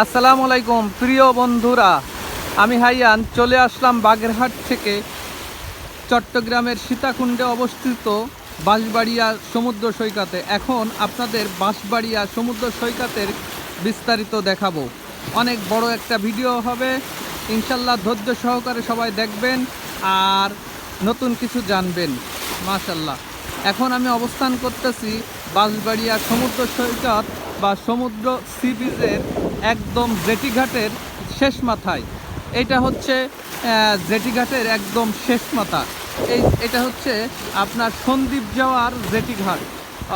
আসসালামু আলাইকুম, প্রিয় বন্ধুরা। আমি হাইয়ান, চলে আসলাম বাগেরহাট থেকে। চট্টগ্রামের সীতাকুণ্ডে অবস্থিত বাঁশবাড়িয়া সমুদ্র সৈকতে। এখন আপনাদের বাঁশবাড়িয়া সমুদ্র সৈকতের বিস্তারিত দেখাবো। অনেক বড় একটা ভিডিও হবে। ইনশাল্লাহ ধৈর্য সহকারে সবাই দেখবেন আর নতুন কিছু জানবেন। মাশাল্লাহ। এখন আমি অবস্থান করতেছি বাঁশবাড়িয়া সমুদ্র সৈকত বা সমুদ্র সি বিচের একদম জেটিঘাটের শেষ মাথায়। এটা হচ্ছে জেটিঘাটের একদম শেষ মাথা। এই, এটা হচ্ছে আপনার সন্দ্বীপ যাওয়ার জেটিঘাট।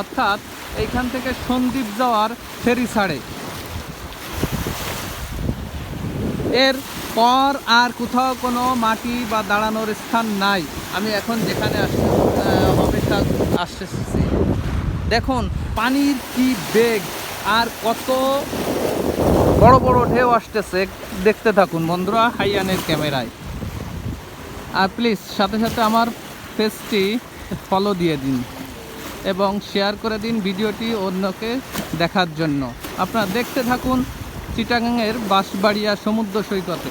অর্থাৎ এইখান থেকে সন্দ্বীপ যাওয়ার ফেরি ছাড়ে। এর পর আর কোথাও কোনো মাটি বা দাঁড়ানোর স্থান নাই। আমি এখন যেখানে অপেক্ষা আসতেছি। দেখুন, পানির কি বেগ, আর কত বড় বড় ঢেউ আসতেছে। দেখতে থাকুন বন্ধুরা, হাইয়ানের ক্যামেরায়। আর প্লিজ সাথে সাথে আমার পেজটি ফলো দিয়ে দিন এবং শেয়ার করে দিন ভিডিওটি অন্যকে দেখার জন্য। আপনারা দেখতে থাকুন চিটাগাংয়ের বাঁশবাড়িয়া সমুদ্র সৈকতে।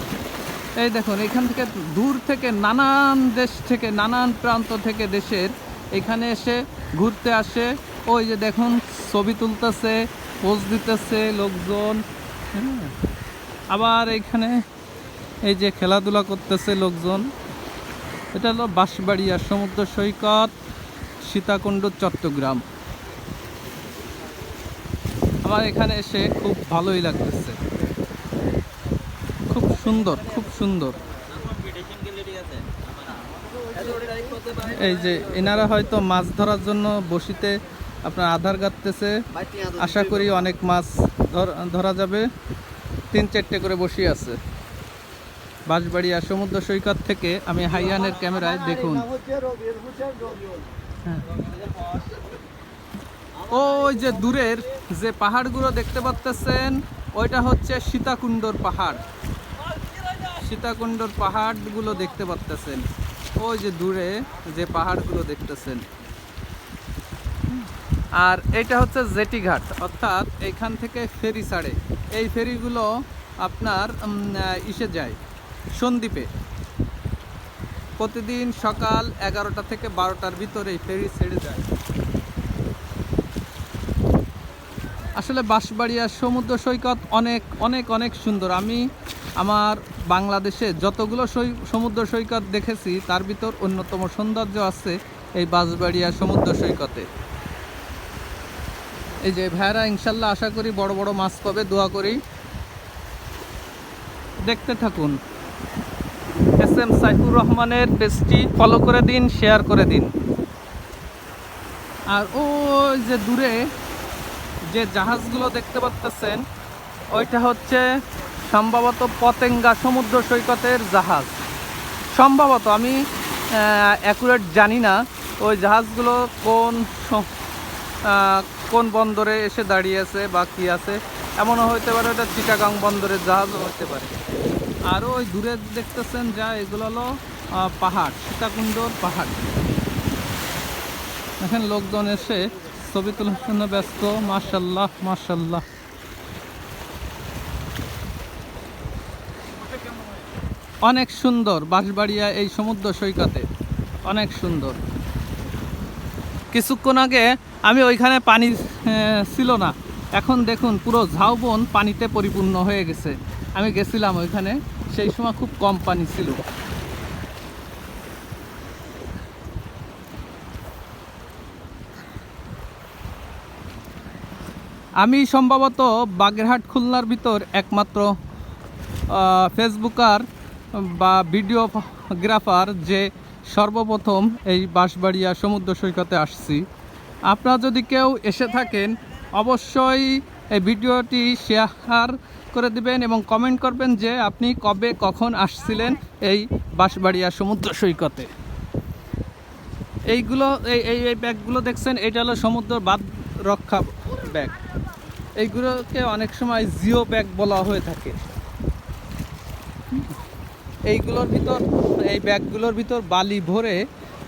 এই দেখুন, এখান থেকে দূর থেকে নানান দেশ থেকে, নানান প্রান্ত থেকে দেশের এখানে এসে ঘুরতে আসে। ওই যে দেখুন, ছবি তুলতেছে পোজ দিতেছে লোকজন। আবার এখানে এই যে খেলাধুলা করতেছে লোকজন, এটা হলো বাঁশবাড়িয়া সমুদ্র সৈকত, সীতাকুণ্ড, চট্টগ্রাম। আমার এখানে এসে খুব ভালোই লাগতেছে। খুব সুন্দর খুব সুন্দর। এই যে এনারা হয়তো মাছ ধরার জন্য বসিতে আপনার আধার কাটতেছে। আশা করি অনেক মাছ ধর- যাবে। তিন চারটে করে বসি আছে। বাঁশবাড়িয়া সমুদ্র সৈকত থেকে আমি হাইয়ানের ক্যামেরায় দেখুন। হ্যাঁ। ওই যে দূরের যে পাহাড়গুলো দেখতে পাচ্তেছেন ওইটা হচ্ছে সীতাকুণ্ডর পাহাড়। সীতাকুণ্ডর পাহাড়গুলো দেখতে পাচ্তেছেন। ওই যে দূরে যে পাহাড়গুলো দেখতেছেন। আর এটা হচ্ছে জেটিঘাট অর্থাৎ এইখান থেকে ফেরি ছাড়ে। এই ফেরিগুলো আপনার ইসে যায় সন্দ্বীপে। প্রতিদিন সকাল এগারোটা থেকে বারোটার ভিতরে ফেরি ছেড়ে যায়। আসলে বাঁশবাড়িয়া সমুদ্র সৈকত অনেক অনেক অনেক সুন্দর। আমি আমার বাংলাদেশে যতগুলো সমুদ্র সৈকত দেখেছি, তার ভিতর অন্যতম সৌন্দর্য আছে এই বাঁশবাড়িয়া সমুদ্র সৈকতে। এই যে ভাইরা, ইনশাল্লাহ আশা করি বড় বড় মাছ পাবে, দোয়া করি। দেখতে থাকুন। এস এম সাইফুর রহমানের পেজটি ফলো করে দিন শেয়ার করে দিন। আর ওই যে দূরে যে জাহাজগুলো দেখতে পাচ্ছেন, ওইটা হচ্ছে সম্ভবত পতেঙ্গা সমুদ্র সৈকতের জাহাজ। সম্ভবত, আমি অ্যাকুরেট জানি না, ওই জাহাজগুলো কোন কোন বন্দরে এসে দাঁড়িয়ে আছে বা কী আছে? এমনও হতে পারে ওটা চিটাগাং বন্দরের জাহাজও হতে পারে। আরও ওই দূরে দেখতেছেন যা, এগুলো হলো পাহাড়, সীতাকুণ্ডর পাহাড়। এখন লোকজন এসে ছবি তোলার জন্য ব্যস্ত। মার্শাল্লাহ মার্শাল্লাহ অনেক সুন্দর বাঁশবাড়িয়া এই সমুদ্র সৈকতে। অনেক সুন্দর। কিছুক্ষণ আগে আমি ওইখানে পানি ছিল না। এখন দেখুন, পুরো ঝাউবন পানিতে পরিপূর্ণ হয়ে গেছে। আমি গেছিলাম ওইখানে, সেই সময় খুব কম পানি ছিল। আমি সম্ভবত বাগেরহাট খুলনার ভিতর একমাত্র ফেসবুকার বা ভিডিওগ্রাফার যে সর্বপ্রথম এই বাঁশবাড়িয়া সমুদ্র সৈকতে আসছি। আপনারা যদি কেউ এসে থাকেন, অবশ্যই এই ভিডিওটি শেয়ার করে দিবেন এবং কমেন্ট করবেন যে আপনি কবে কখন আসছিলেন এই বাঁশবাড়িয়া সমুদ্র সৈকতে। এইগুলো, এই এই ব্যাগগুলো দেখছেন, এটা হলো সমুদ্র বাদ রক্ষা ব্যাগ। এইগুলোকে অনেক সময় জিও ব্যাগ বলা হয়ে থাকে। এইগুলোর ভিতর, এই ব্যাগগুলোর ভিতর বালি ভরে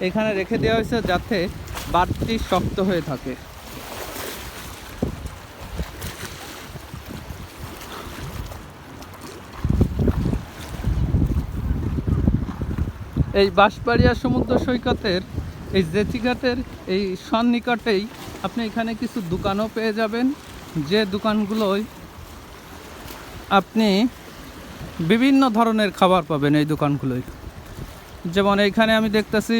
এখানে রেখে দেওয়া হয়েছে যাতে বাড়তি শক্ত হয়ে থাকে। এই বাঁশবাড়িয়া সমুদ্র সৈকতের, এই জেটিঘাটের এই সন্নিকটেই আপনি এখানে কিছু দোকানও পেয়ে যাবেন। যে দোকানগুলোয় আপনি বিভিন্ন ধরনের খাবার পাবেন এই দোকানগুলোয়। যেমন এইখানে আমি দেখতেছি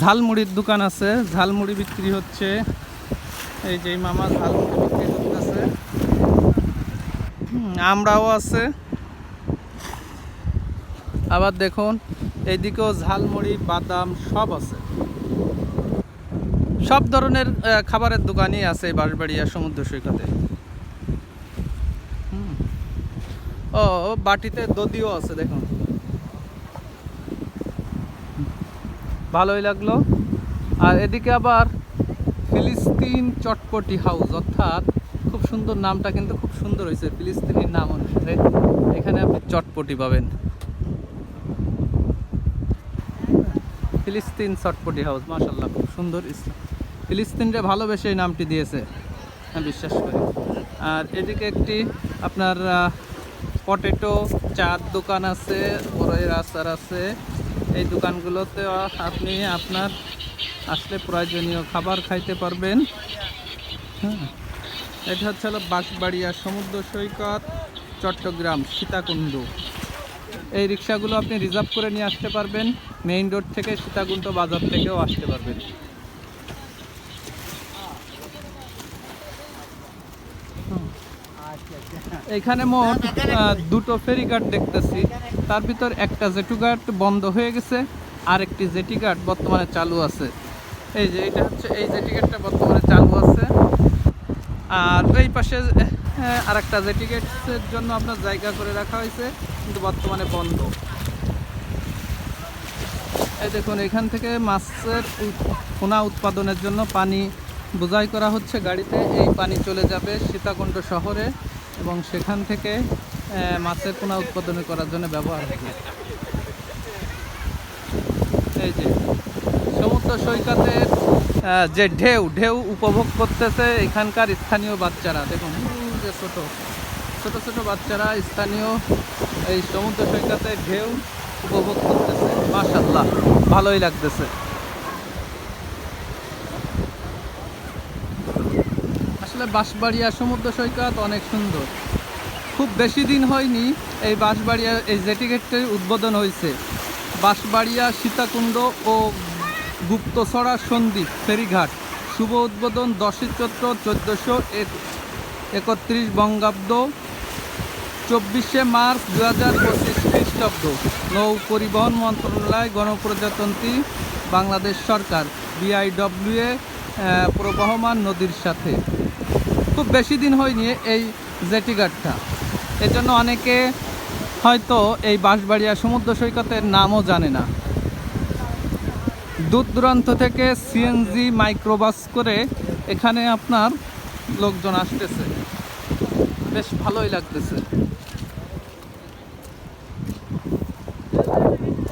ঝালমুড়ির দোকান আছে। ঝালমুড়ি বিক্রি হচ্ছে। এই যে মামা ঝালমুড়ি বিক্রি করতেছে। আমরাও আছে। আবার দেখুন, এইদিকেও ঝালমুড়ি, বাদাম সব আছে। সব ধরনের খাবারের দোকানই আছে বাঁশবাড়িয়া সমুদ্র সৈকতে। ও বাটিতে দদিও আছে, দেখুন। ভালোই লাগল। আর এদিকে আবার ফিলিস্তিন চটপটি হাউস, অর্থাৎ খুব সুন্দর নামটা কিন্তু খুব সুন্দর হয়েছে, ফিলিস্তিনির নাম অনুসারে। এখানে আপনি চটপটি পাবেন। ফিলিস্তিন চটপটি হাউস মাশাল্লাহ খুব সুন্দর ফিলিস্তিনরে ভালোবেসে এই নামটি দিয়েছে, আমি বিশ্বাস করি। আর এদিকে একটি আপনার পটেটো চার দোকান আছে, বড়ই রাস্তার আছে। এই দোকানগুলোতে আপনি আপনার আসলে প্রয়োজনীয় খাবার খাইতে পারবেন। হ্যাঁ। এটা হচ্ছে হলো বাঁশবাড়িয়া সমুদ্র সৈকত, চট্টগ্রাম সীতাকুণ্ড। এই রিক্সাগুলো আপনি রিজার্ভ করে নিয়ে আসতে পারবেন। মেইন রোড থেকে সীতাকুণ্ড বাজার থেকেও আসতে পারবেন। এখানে মোট দুটো ফেরিঘাট দেখতেছি। তার ভিতর একটা জেটুঘাট বন্ধ হয়ে গেছে আর একটি জেটি জেটিঘাট বর্তমানে চালু আছে। এই যে, এটা হচ্ছে এই জেটি জেটিঘাটটা বর্তমানে চালু আছে। আর এই পাশে আর একটা জেটি জেটিঘাটের জন্য আপনার জায়গা করে রাখা হয়েছে, কিন্তু বর্তমানে বন্ধ। এই দেখুন, এখান থেকে মাছের পোনা উৎপাদনের জন্য পানি বোঝাই করা হচ্ছে গাড়িতে। এই পানি চলে যাবে সীতাকুণ্ড শহরে। এবং সেখান থেকে মাছের পোনা উৎপাদন করার জন্য ব্যবহার হবে এই যে, সমুদ্র সৈকতের যে ঢেউ ঢেউ উপভোগ করতেছে এখানকার স্থানীয় বাচ্চারা। দেখুন যে ছোট ছোট ছোট বাচ্চারা স্থানীয় এই সমুদ্র সৈকতে ঢেউ উপভোগ করতেছে। মাশাল্লাহ ভালোই লাগতেছে। আসলে বাঁশবাড়িয়া সমুদ্র সৈকত অনেক সুন্দর। খুব বেশি দিন হয়নি এই বাঁশবাড়িয়া, এই জেটিগেটটির উদ্বোধন হয়েছে। বাঁশবাড়িয়া সীতাকুণ্ড ও গুপ্তছড়া সন্দ্বীপ ফেরিঘাট শুভ উদ্বোধন দশই চৈত্র চোদ্দোশো একত্রিশ বঙ্গাব্দ, চব্বিশে মার্চ দু হাজার পঁচিশ খ্রিস্টাব্দ। নৌ পরিবহন মন্ত্রণালয়, গণপ্রজাতন্ত্রী, বাংলাদেশ সরকার বিআইডব্লিউএ প্রবহমান নদীর সাথে। খুব বেশি দিন হয়নি এই জেটিঘাটটা এজন্য অনেকে হয়তো এই বাঁশবাড়িয়া সমুদ্র সৈকতের নামও জানে না। দূর দূরান্ত থেকে সিএনজি মাইক্রোবাস করে এখানে আপনার লোকজন আসতেছে। বেশ ভালোই লাগতেছে।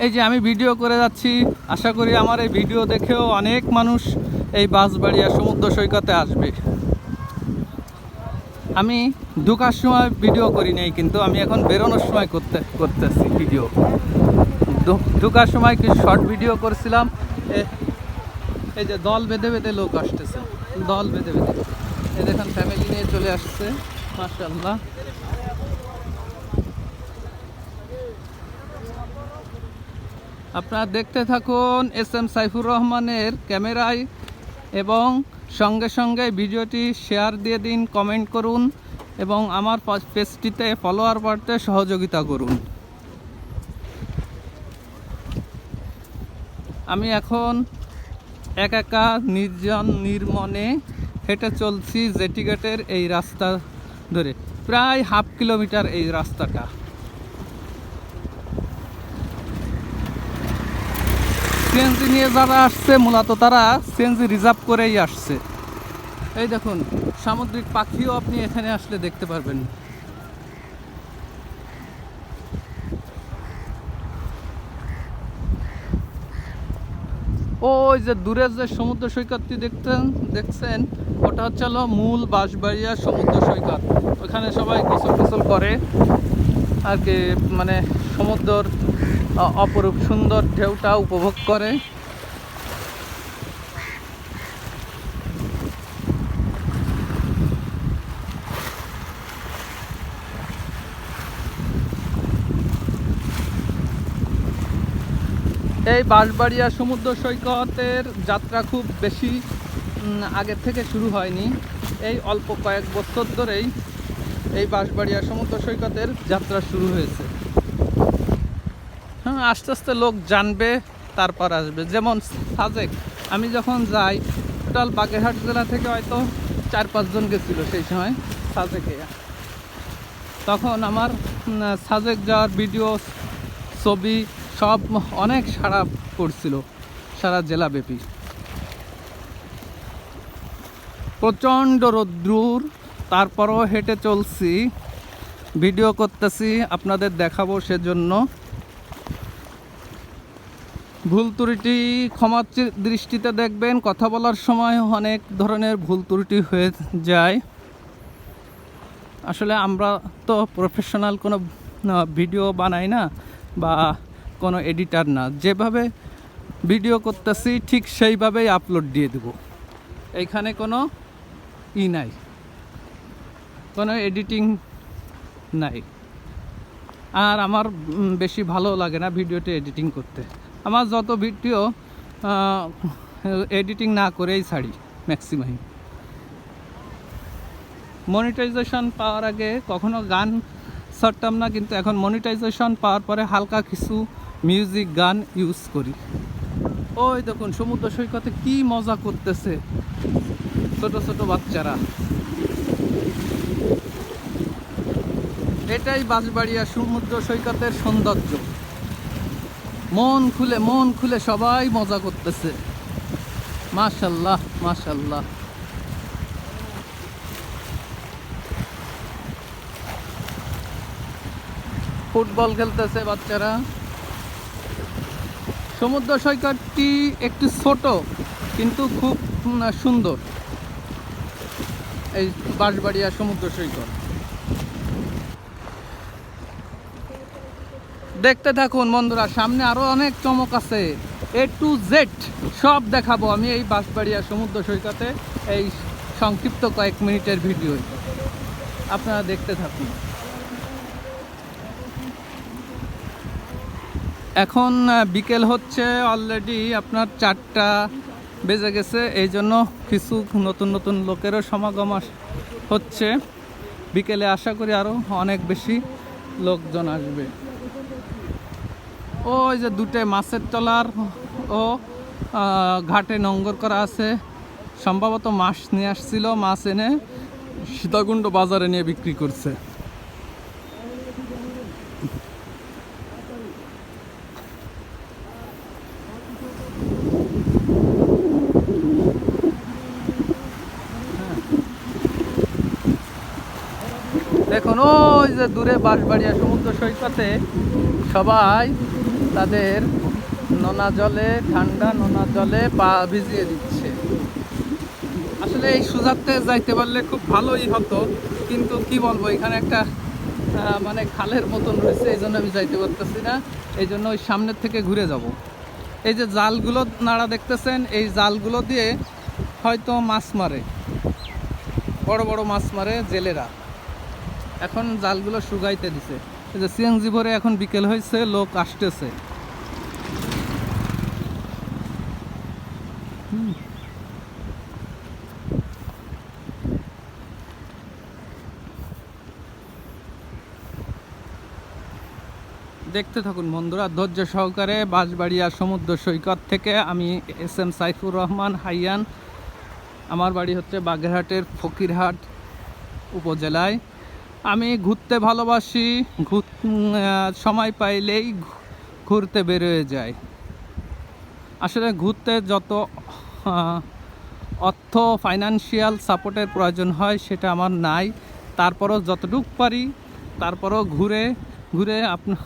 এই যে আমি ভিডিও করে যাচ্ছি, আশা করি আমার এই ভিডিও দেখেও অনেক মানুষ এই বাঁশবাড়িয়া সমুদ্র সৈকতে আসবে। আমি ঢোকার সময় ভিডিও করি নাই, কিন্তু আমি এখন বেরোনোর সময় করতে, করতেছি ভিডিও ঢোকার সময় কিছু শর্ট ভিডিও করছিলাম। এই যে দল বেঁধে বেঁধে লোক আসতেছে। দল বেঁধে বেঁধে। এই দেখুন ফ্যামিলি নিয়ে চলে আসছে মাশাল্লাহ আপনারা দেখতে থাকুন এস এম সাইফুর রহমানের ক্যামেরায় এবং সঙ্গে সঙ্গে ভিডিওটি শেয়ার দিয়ে দিন, কমেন্ট করুন এবং আমার পেজটিতে ফলোয়ার বাড়তে সহযোগিতা করুন। আমি এখন এক একা, নির্জন, নির্মনে হেঁটে চলছি জেটিঘাটের এই রাস্তা ধরে। প্রায় হাফ কিলোমিটার এই রাস্তাটা। সিএনজি নিয়ে যারা আসছে, মূলত তারা সিএনজি রিজার্ভ করেই আসছে। এই দেখুন, সামুদ্রিক পাখিও আপনি এখানে আসলে দেখতে পারবেন। ওই যে দূরে যে সমুদ্র সৈকতটি দেখতেন, দেখছেন, ওটা হচ্ছে হলো মূল বাঁশবাড়িয়া সমুদ্র সৈকত। ওখানে সবাই গোসল টোসল করে। আর কি মানে সমুদ্রর অপরূপ সুন্দর ঢেউটা উপভোগ করে। এই বাঁশবাড়িয়া সমুদ্র সৈকতের যাত্রা খুব বেশি আগের থেকে শুরু হয়নি। এই অল্প কয়েক বছর ধরেই এই বাঁশবাড়িয়া সমুদ্র সৈকতের যাত্রা শুরু হয়েছে। হ্যাঁ আস্তে আস্তে লোক জানবে, তারপর আসবে। যেমন সাজেক, আমি যখন যাই, টোটাল বাগেরহাট জেলা থেকে হয়তো চার পাঁচজন গেছিল সেই সময় সাজেকে তখন আমার সাজেক যাওয়ার ভিডিও ছবি সব অনেক সারা পড়ছিল, সারা জেলাব্যাপী। প্রচণ্ড রৌদ্রুর তারপরও হেঁটে চলছি ভিডিও করতেছি, আপনাদের দেখাবো সেজন্য। ভুল ত্রুটি ক্ষমার দৃষ্টিতে দেখবেন, কথা বলার সময় অনেক ধরনের ভুল ত্রুটি হয়ে যায়। আসলে আমরা তো প্রফেশনাল কোনো ভিডিও বানাই না বা কোনো এডিটার না। যেভাবে ভিডিও করতেছি, ঠিক সেইভাবেই আপলোড দিয়ে দেব। এইখানে কোনো ই নাই। কোনো এডিটিং নাই। আর আমার বেশি ভালো লাগে না ভিডিওটি এডিটিং করতে। আমার যত ভিডিও এডিটিং না করেই ছাড়ি ম্যাক্সিমাম মনিটাইজেশন পাওয়ার আগে কখনো গান ছাড়তাম না, কিন্তু এখন মনিটাইজেশন পাওয়ার পরে হালকা কিছু মিউজিক গান ইউজ করি। ওই দেখুন, সমুদ্র সৈকতে কি মজা করতেছে ছোট ছোট বাচ্চারা। এটাই বাঁশবাড়িয়া সমুদ্র সৈকতের সৌন্দর্য। মন খুলে মন খুলে সবাই মজা করতেছে। মাশাল্লাহ মাশাল্লাহ। ফুটবল খেলতেছে বাচ্চারা। সমুদ্র সৈকতটি একটু ছোট, কিন্তু খুব সুন্দর। এই বাঁশবাড়িয়া সমুদ্র সৈকত। দেখতে থাকুন বন্ধুরা, সামনে আরও অনেক চমক আছে। এ টু জেড সব দেখাবো আমি এই বাঁশবাড়িয়া সমুদ্র সৈকতে এই সংক্ষিপ্ত কয়েক মিনিটের ভিডিও। আপনারা দেখতে থাকুন। এখন বিকেল হচ্ছে অলরেডি আপনার চারটা বেজে গেছে, এই জন্য কিছু নতুন নতুন লোকেরও সমাগম হচ্ছে। বিকেলে আশা করি আরও অনেক বেশি লোকজন আসবে। ওই যে দুটো মাছের তলার ও ঘাটে নঙ্গর করা আছে। সম্ভবত মাছ নিয়ে আসছিল, মাছ এনে সীতাকুণ্ড বাজারে নিয়ে বিক্রি করছে। দেখুন, ওই যে দূরে বাঁশবাড়িয়া সমুদ্র সৈকতে সবাই তাদের নোনা জলে, ঠান্ডা নোনা জলে পা ভিজিয়ে দিচ্ছে। আসলে এই সুজাতে যাইতে পারলে খুব ভালোই হতো, কিন্তু কি বলব, এখানে একটা মানে খালের মতন রয়েছে এই জন্য আমি যাইতে পারতেছি না। এই জন্য ওই সামনের থেকে ঘুরে যাব। এই যে জালগুলো নাড়া দেখতেছেন, এই জালগুলো দিয়ে হয়তো মাছ মারে। বড় বড় মাছ মারে জেলেরা। এখন জালগুলো শুকাইতে দিছে। যে সিএনজি ভরে এখন বিকেল হয়েছে, লোক আসতেছে। দেখতে থাকুন বন্ধুরা, ধৈর্য সহকারে বাঁশবাড়িয়া সমুদ্র সৈকত থেকে আমি এস এম সাইফুর রহমান হাইয়ান। আমার বাড়ি হচ্ছে বাগেরহাটের ফকিরহাট উপজেলায়। আমি ঘুরতে ভালোবাসি, ঘুর সময় পাইলেই ঘুরতে বেরোয় যাই। আসলে ঘুরতে যত অর্থ ফাইনান্সিয়াল সাপোর্টের প্রয়োজন হয় সেটা আমার নাই। তারপরও যতটুক পারি, তারপরও ঘুরে ঘুরে আপনা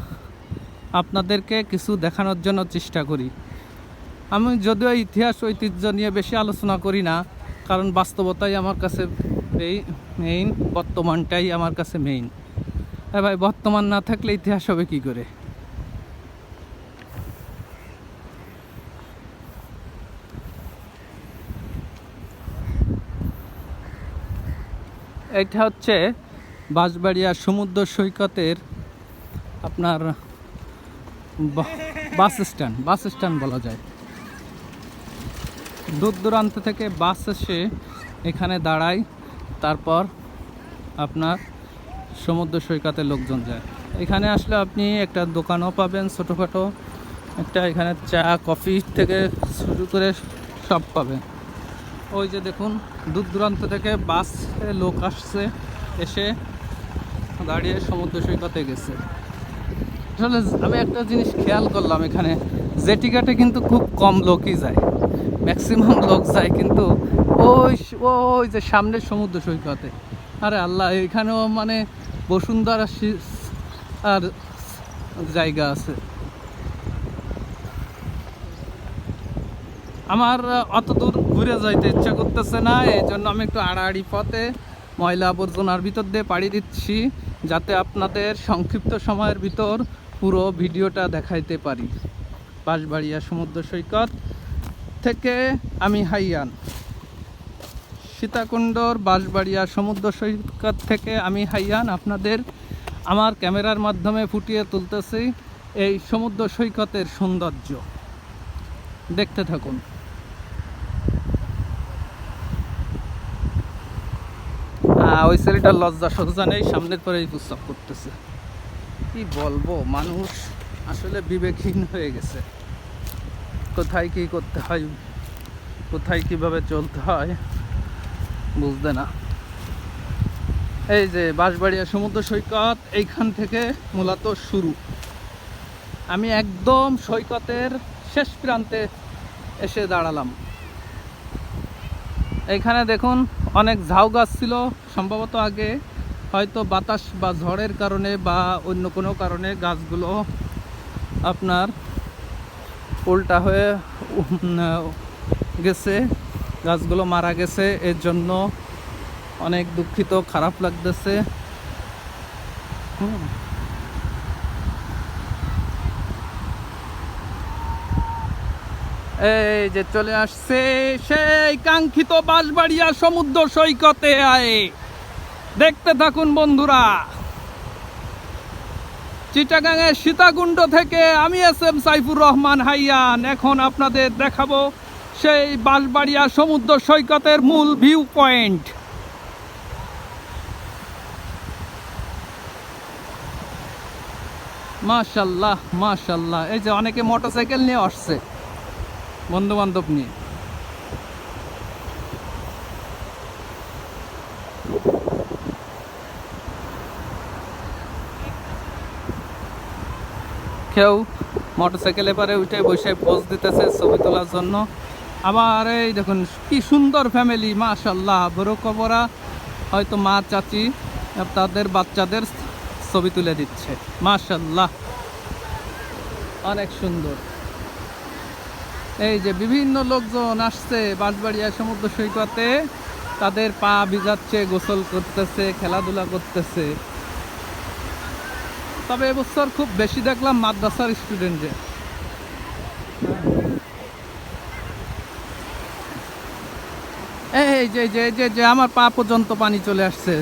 আপনাদেরকে কিছু দেখানোর জন্য চেষ্টা করি। আমি যদিও ইতিহাস ঐতিহ্য নিয়ে বেশি আলোচনা করি না, কারণ বাস্তবতাই আমার কাছে এই মেইন বর্তমানটাই আমার কাছে মেইন হ্যাঁ ভাই, বর্তমান না থাকলে ইতিহাস হবে কি করে? এটা হচ্ছে বাঁশবাড়িয়া সমুদ্র সৈকতের আপনার বাস স্ট্যান্ড বাস স্ট্যান্ড বলা যায়। দূর দূরান্ত থেকে বাস এসে এখানে দাঁড়ায়। তারপর আপনার সমুদ্র সৈকতে লোকজন যায়। এখানে আসলে আপনি একটা দোকানও পাবেন ছোটোখাটো, একটা এখানে চা, কফি থেকে শুরু করে সব পাবেন। ওই যে দেখুন, দূর দূরান্ত থেকে বাস লোক আসছে, এসে দাঁড়িয়ে সমুদ্র সৈকতে গেছে। আসলে আমি একটা জিনিস খেয়াল করলাম এখানে, জেটিঘাটে কিন্তু খুব কম লোকই যায়, ম্যাক্সিমাম লোক যায় কিন্তু ওই ওই যে সামনের সমুদ্র সৈকতে। আরে আল্লাহ, এখানেও মানে বসুন্ধরা আর জায়গা আছে। আমার অত দূর ঘুরে যাইতে ইচ্ছা করতেছে না এই জন্য আমি একটু আড়াআড়ি পথে ময়লা আবর্জনার ভিতর দিয়ে পাড়ি দিচ্ছি, যাতে আপনাদের সংক্ষিপ্ত সময়ের ভিতর পুরো ভিডিওটা দেখাইতে পারি। বাঁশবাড়িয়া সমুদ্র সৈকত থেকে আমি হাইয়ান। সীতাকুণ্ডর বাঁশবাড়িয়া সমুদ্র সৈকত থেকে আমি হাইয়ান আপনাদের আমার ক্যামেরার মাধ্যমে ফুটিয়ে তুলতেছি এই সমুদ্র সৈকতের সৌন্দর্য। দেখতে থাকুন। ওই ছেলেটার লজ্জা সজ্জা নেই, সামনের পরেই প্রস্তাব করতেছে। কি বলব, মানুষ আসলে বিবেকহীন হয়ে গেছে। কোথায় কি করতে হয়, কোথায় কীভাবে চলতে হয় বুঝতে না। এই যে বাঁশবাড়িয়া সমুদ্র সৈকত, এইখান থেকে মূলত শুরু। আমি একদম সৈকতের শেষ প্রান্তে এসে দাঁড়ালাম। এইখানে দেখুন অনেক ঝাউ গাছ ছিল। সম্ভবত আগে হয়তো বাতাস বা ঝড়ের কারণে বা অন্য কোনো কারণে গাছগুলো আপনার উল্টা হয়ে গেছে। গাছগুলো মারা গেছে, এর জন্য অনেক দুঃখিত, খারাপ লাগতেছে। এই যে চলে আসছে সেই কাঙ্ক্ষিত বাঁশবাড়িয়া সমুদ্র সৈকতে আয়ে। দেখতে থাকুন বন্ধুরা। চিটাগাঙের সীতাকুণ্ড থেকে আমি এস এম সাইফুর রহমান হাইয়ান। এখন আপনাদের দেখাবো সেই বাঁশবাড়িয়া সমুদ্র সৈকতের মূল ভিউ পয়েন্ট মাশাল্লাহ মাশাল্লাহ। এই যে অনেকে মোটরসাইকেল নিয়ে আসছে বন্ধু বান্ধব নিয়ে। কেউ মোটর মোটরসাইকেলে পারে উঠে বসে পোজ দিতেছে ছবি তোলার জন্য। আবার এই দেখুন, কি সুন্দর ফ্যামিলি মাশাল্লাহ বড় কবরা, হয়তো মা, চাচি, তাদের বাচ্চাদের ছবি তুলে দিচ্ছে। মাশাল্লাহ অনেক সুন্দর। এই যে বিভিন্ন লোকজন আসছে বাঁশবাড়িয়া সমুদ্র সৈকতে। তাদের পা ভিজাচ্ছে, গোসল করতেছে, খেলাধুলা করতেছে। তবে এবছর খুব বেশি দেখলাম মাদ্রাসার স্টুডেন্টদের এই যে যে যে যে, আমার পা পর্যন্ত পানি চলে আসছে।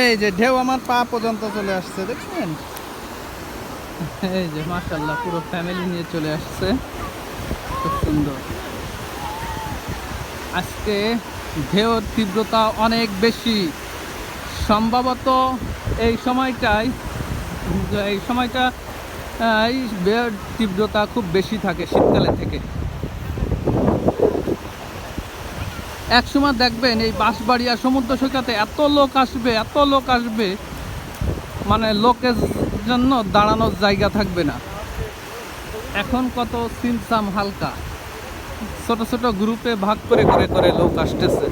এই যে, ঢেউ আমার পা পর্যন্ত চলে আসছে, দেখছেন? এই যে মাশাল্লাহ পুরো ফ্যামিলি নিয়ে চলে আসছে। খুব সুন্দর। আজকে ঢেউর তীব্রতা অনেক বেশি। সম্ভবত এই সময়টাই এই সময়টা এই তীব্রতা খুব বেশি থাকে শীতকালে থেকে। এক সময় দেখবেন এই বাঁশবাড়িয়া সমুদ্র সৈকতে এত লোক আসবে, এত লোক আসবে মানে লোকের জন্য দাঁড়ানোর জায়গা থাকবে না। এখন কত সিমসাম হালকা। ছোট ছোট গ্রুপে ভাগ করে করে করে লোক আসতেছে।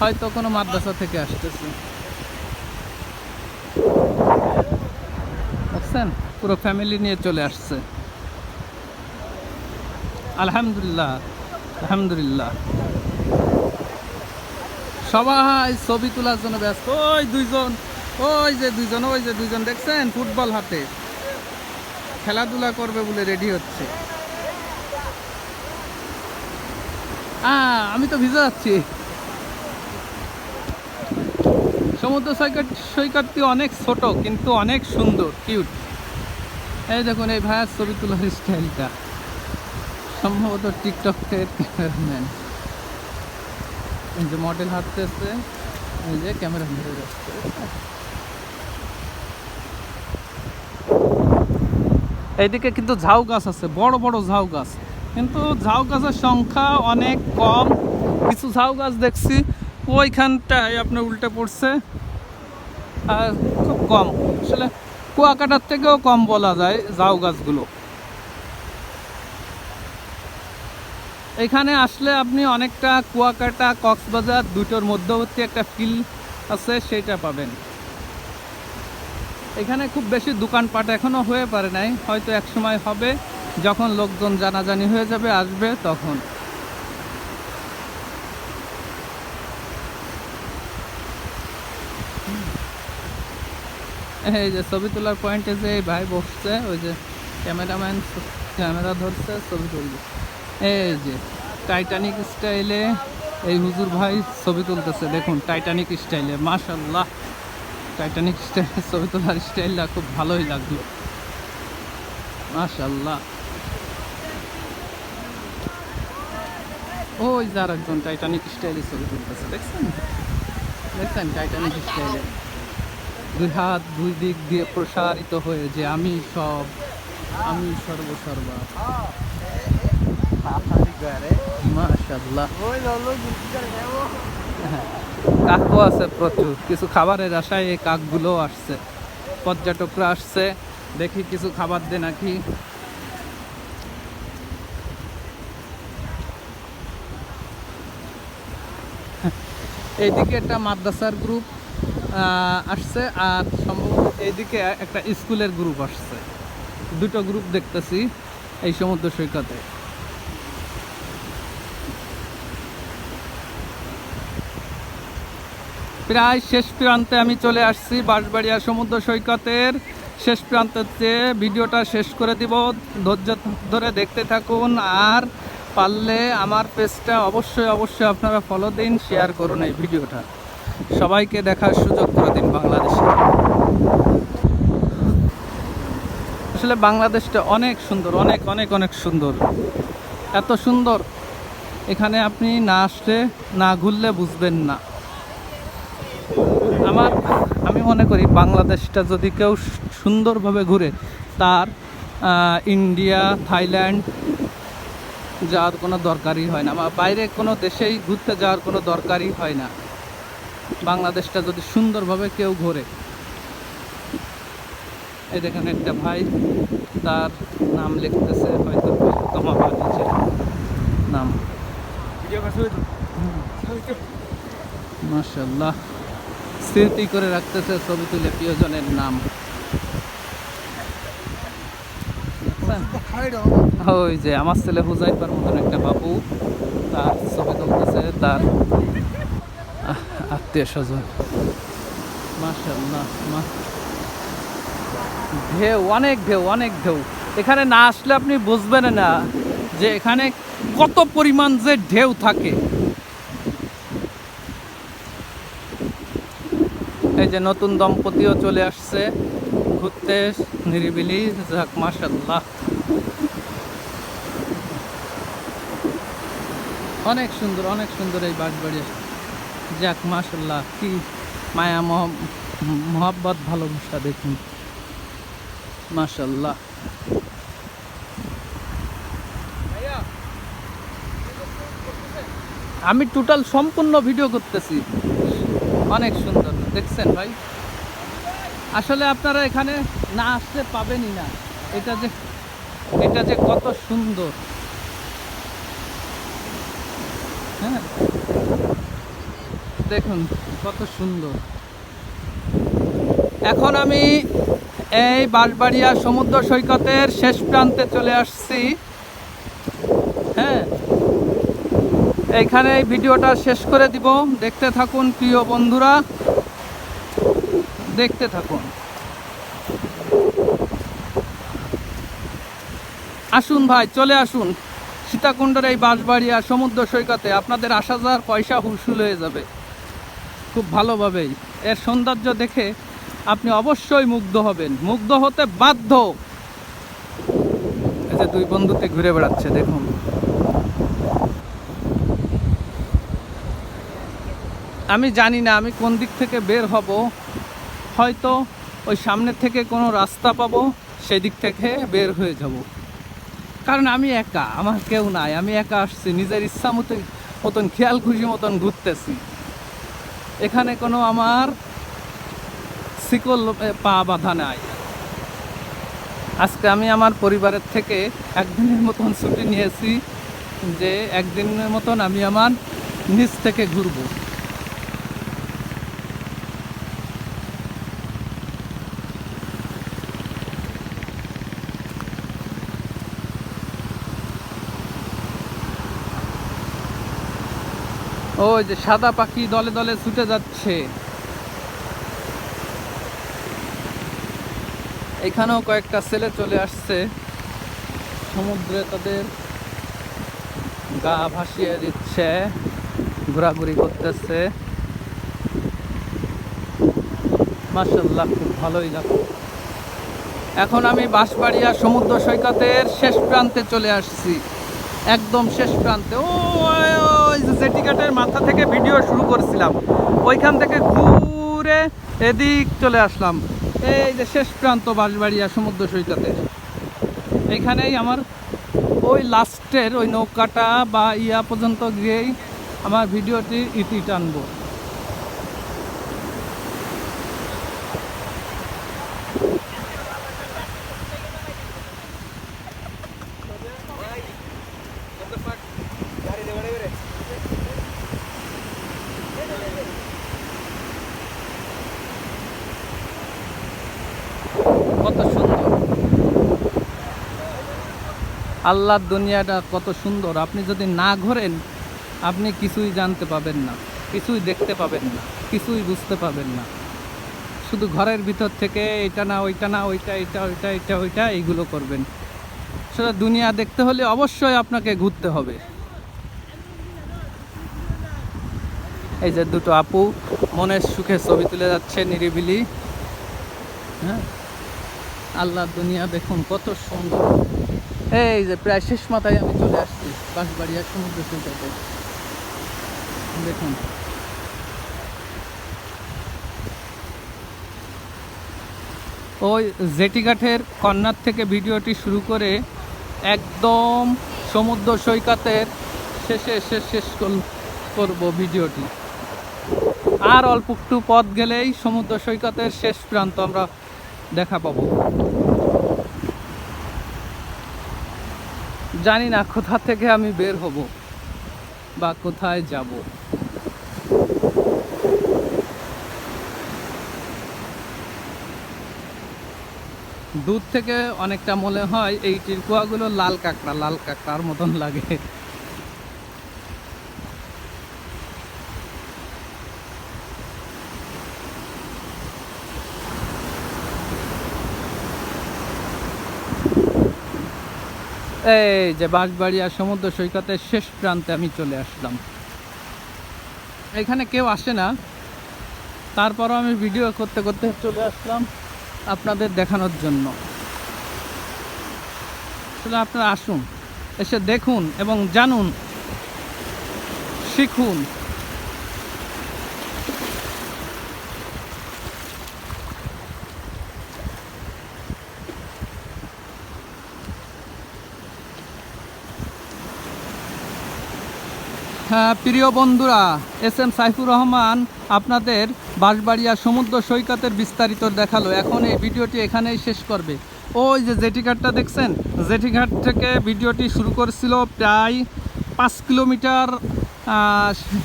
হয়তো কোনো মাদ্রাসা থেকে আসতেছে। বুঝছেন? পুরো ফ্যামিলি নিয়ে চলে আসছে। আলহামদুলিল্লাহ আলহামদুলিল্লাহ। সবাই ছবি তোলার জন্য ব্যস্ত। ওই দুইজন, ওই যে দুইজন, ওই যে দুইজন দেখছেন? ফুটবল হাতে। খেলাধুলা করবে বলে রেডি হচ্ছে। আমি তো ভিজে যাচ্ছি। সমুদ্র সৈকত, সৈকতটি অনেক ছোট, কিন্তু অনেক সুন্দর কিউট এই দেখুন, এই ভাইয়ার ছবি তোলার স্টাইলটা সম্ভবত টিকটকের ক্যামেরাম্যান যে মডেল হাঁটতেছে, এই যে ক্যামেরা ধরে যাচ্ছে। এইদিকে কিন্তু ঝাউ গাছ আছে, বড় বড় ঝাউ গাছ। কিন্তু ঝাউ গাছের সংখ্যা অনেক কম। কিছু ঝাউ গাছ দেখছি, ওইখানটায় আপনার উল্টে পড়ছে, আর খুব কম। আসলে কুয়াকাটার থেকেও কম বলা যায় ঝাউ গাছগুলো। এখানে আসলে আপনি অনেকটা কুয়াকাটা, কক্সবাজার দুটোর মধ্যবর্তী একটা ফিল আছে, সেটা পাবেন। এখানে খুব বেশি দোকানপাট এখনও হয়ে পারে নাই, হয়তো এক সময় হবে, যখন লোকজন জানাজানি হয়ে যাবে, আসবে তখন। এই যে ছবি তোলার পয়েন্টে যে ভাই বসছে, ওই যে ক্যামেরাম্যান ক্যামেরা ধরছে, ছবি তুলবে। এই যে টাইটানিক স্টাইলে এই হুজুর ভাই ছবি তুলতেছে। দেখুন টাইটানিক স্টাইলে মাশাল্লাহ টাইটানিক স্টাইলে ছবি তোলার স্টাইলটা খুব ভালোই লাগল। মাশাল্লাহ ওই যে আর একজন টাইটানিক স্টাইলে ছবি তুলতেছে, দেখছেন? দেখছেন টাইটানিক স্টাইলে দুই হাত দুই দিক দিয়ে প্রসারিত হয়ে যে আমি সব, আমি সর্বসর্বা। কাকও আছে প্রচুর। কিছু খাবারের আশায় এই কাকগুলো আসছে। পর্যটকরা আসছে। দেখি কিছু খাবার দে নাকি। এইদিকে একটা মাদ্রাসার গ্রুপ আসছে আর এইদিকে একটা স্কুলের গ্রুপ আসছে। দুটো গ্রুপ দেখতেছি এই সমুদ্র সৈকতে। প্রায় শেষ প্রান্তে আমি চলে আসছি বাঁশবাড়িয়া সমুদ্র সৈকতের শেষ প্রান্তে ভিডিওটা শেষ করে দিব। ধৈর্য ধরে দেখতে থাকুন। আর পারলে আমার পেজটা অবশ্যই অবশ্যই আপনারা ফলো দিন শেয়ার করুন এই ভিডিওটা। সবাইকে দেখার সুযোগ করে দিন বাংলাদেশে। আসলে বাংলাদেশটা অনেক সুন্দর, অনেক অনেক অনেক সুন্দর। এত সুন্দর। এখানে আপনি না আসলে, না ঘুরলে বুঝবেন না। আমার আমি মনে করি বাংলাদেশটা যদি কেউ সুন্দরভাবে ঘুরে তার ইন্ডিয়া থাইল্যান্ড যাওয়ার কোনো দরকারই হয় না বা বাইরে কোনো দেশেই ঘুরতে যাওয়ার কোনো দরকারই হয় না। বাংলাদেশটা যদি সুন্দরভাবে কেউ ঘোরে। এই দেখেন একটা ভাই তার নাম লিখতেছে হয়তো তোমার নাম। মাশাল্লাহ স্মৃতি করে রাখতেছে ছবি তুলে প্রিয়জনের নাম। ওই যে আমার ছেলে হুজাইফার মতন একটা বাবু তার ছবি তুলতেছে, তার আত্মীয় স্বজন। ঢেউ, অনেক ঢেউ অনেক ঢেউ। এখানে না আসলে আপনি বুঝবেন না যে এখানে কত পরিমাণ যে ঢেউ থাকে। যে নতুন দম্পতিও চলে আসছে। ঘুরতে নিরিবিলি, যাক মাশাল্লাহ অনেক সুন্দর অনেক সুন্দর এই বাড়ি যাক মাশাল্লাহ কি মায়া, মহ- মহব্বত, ভালোবাসা দেখুন। মাশাল্লাহ আমি টোটাল সম্পূর্ণ ভিডিও করতেছি। অনেক সুন্দর, দেখছেন ভাই? আসলে আপনারা এখানে না আসলে পাবেনই না। এটা যে এটা যে কত সুন্দর। হ্যাঁ? দেখুন, কত সুন্দর। এখন আমি এই বাঁশবাড়িয়া সমুদ্র সৈকতের শেষ প্রান্তে চলে আসছি হ্যাঁ এইখানে এই ভিডিওটা শেষ করে দিব। দেখতে থাকুন, প্রিয় বন্ধুরা। দেখতে থাকুন। আসুন ভাই, চলে আসুন। সীতাকুণ্ডের এই বাঁশবাড়িয়া সমুদ্র সৈকতে আপনাদের আসা যাওয়ার পয়সা হুসুল হয়ে যাবে। খুব ভালোভাবেই। এর সৌন্দর্য দেখে আপনি অবশ্যই মুগ্ধ হবেন। মুগ্ধ হতে বাধ্য। এই যে দুই বন্ধুতে ঘুরে বেড়াচ্ছে, দেখুন। আমি জানি না আমি কোন দিক থেকে বের হব। হয়তো ওই সামনের থেকে কোনো রাস্তা পাবো সেই দিক থেকে বের হয়ে যাব। কারণ আমি একা, আমার কেউ নাই, আমি একা আসছি, নিজের ইচ্ছা মতো মতন, খেয়াল খুশি মতন ঘুরতেছি। এখানে কোনো আমার শিকল পা বাঁধা নাই। আজকে আমি আমার পরিবারের থেকে একদিনের মতন ছুটি নিয়েছি যে একদিনের মতন আমি আমার নিজ থেকে ঘুরবো। ওই যে সাদা পাখি দলে দলে ছুটে যাচ্ছে। এখানেও কয়েকটা ছেলে চলে আসছে। সমুদ্রে তাদের গা ভাসিয়ে দিচ্ছে, ঘোরাঘুরি করতেছে। মাসাল্লাহ খুব ভালোই লাগছে এখন আমি বাঁশবাড়িয়া সমুদ্র সৈকতের শেষ প্রান্তে চলে আসছি। একদম শেষ প্রান্তে। ও ওই যে জেটিঘাটের মাথা থেকে ভিডিও শুরু করেছিলাম। ওইখান থেকে ঘুরে এদিক চলে আসলাম। এই যে শেষ প্রান্ত বাঁশবাড়িয়া সমুদ্র সৈকতে। এইখানেই আমার ওই লাস্টের ওই নৌকাটা বা ইয়া পর্যন্ত গিয়েই আমার ভিডিওটি ইতি টানবো। কত সুন্দর। আল্লাহর দুনিয়াটা কত সুন্দর। আপনি যদি না ঘোরেন, আপনি কিছুই জানতে পাবেন না, কিছুই দেখতে পাবেন না, কিছুই বুঝতে পাবেন না। শুধু ঘরের ভিতর থেকে এটা না, ওইটা না, ওইটা এটা ওইটা এটা ওইটা এইগুলো করবেন। সেটা দুনিয়া দেখতে হলে অবশ্যই আপনাকে ঘুরতে হবে। এই যে দুটো আপু মনের সুখে ছবি তুলে যাচ্ছে নিরিবিলি। হ্যাঁ? আল্লাহর দুনিয়া দেখুন, কত সুন্দর। এই যে প্রায় শেষ মাথায় আমি চলে আসছি, বাঁশবাড়িয়া সমুদ্র সৈকতে। দেখুন। ওই জেটিঘাটের কর্নার থেকে ভিডিওটি শুরু করে একদম সমুদ্র সৈকতের শেষে শেষ শেষ কর- করব ভিডিওটি। আর অল্প একটু পথ গেলেই সমুদ্র সৈকতের শেষ প্রান্ত আমরা দেখা পাবো। জানি না কোথা থেকে আমি বের হব বা কোথায় যাব। দূর থেকে অনেকটা মনে হয় এই টিরকুয়াগুলো লাল কাঁকড়া, লাল কাঁকড়ার মতন লাগে। এই যে বাঁশবাড়িয়া সমুদ্র সৈকতের শেষ প্রান্তে আমি চলে আসলাম। এখানে কেউ আসে না। তারপরও আমি ভিডিও করতে করতে চলে আসলাম আপনাদের দেখানোর জন্য। আসলে আপনারা আসুন, এসে দেখুন এবং জানুন, শিখুন। প্রিয় বন্ধুরা, এস এম সাইফুর রহমান আপনাদের বাঁশবাড়িয়া সমুদ্র সৈকতের বিস্তারিত দেখাল। এখন এই ভিডিওটি এখানেই শেষ করবে। ওই যে জেটিঘাটটা দেখছেন? জেটিঘাট থেকে ভিডিওটি শুরু করেছিল প্রায় পাঁচ কিলোমিটার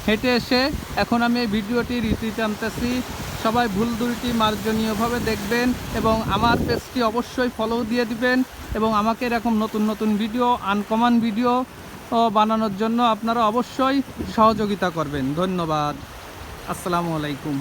হেঁটে এসে এখন আমি এই ভিডিওটি রীতি টানতেছি। সবাই ভুল দুইটি মার্জনীয়ভাবে দেখবেন এবং আমার পেজটি অবশ্যই ফলো দিয়ে দিবেন এবং আমাকে এরকম নতুন নতুন ভিডিও আনকমন ভিডিও বানানোর জন্য আপনারা অবশ্যই সহযোগিতা করবেন। ধন্যবাদ। আসসালামু আলাইকুম।